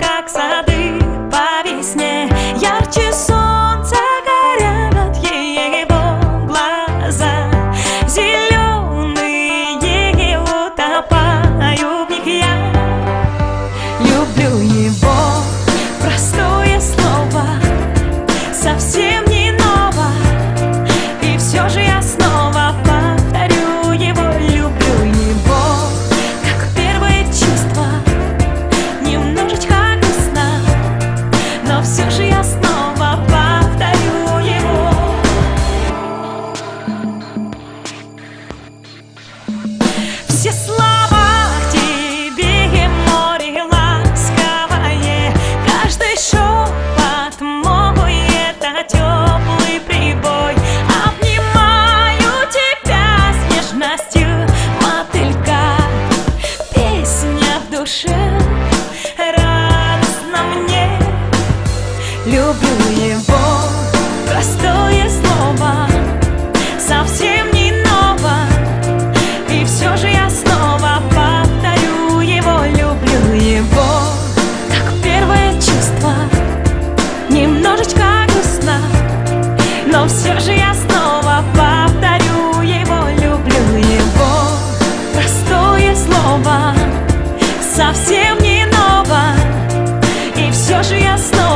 как сады Люблю его, простое слово Совсем не ново. И все же я снова повторю его, люблю его. Как первое чувство, немножечко грустно. Но все же я снова повторю его, люблю его. Простое слово, совсем не ново. И все же я снова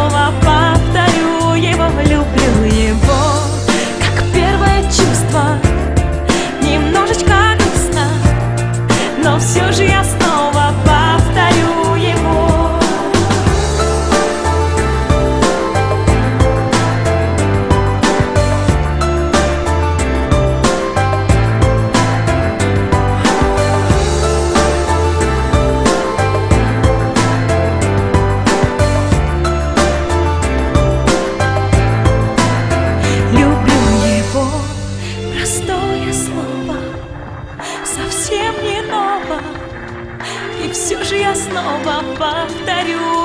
простое слово совсем не ново, и все же я снова повторю.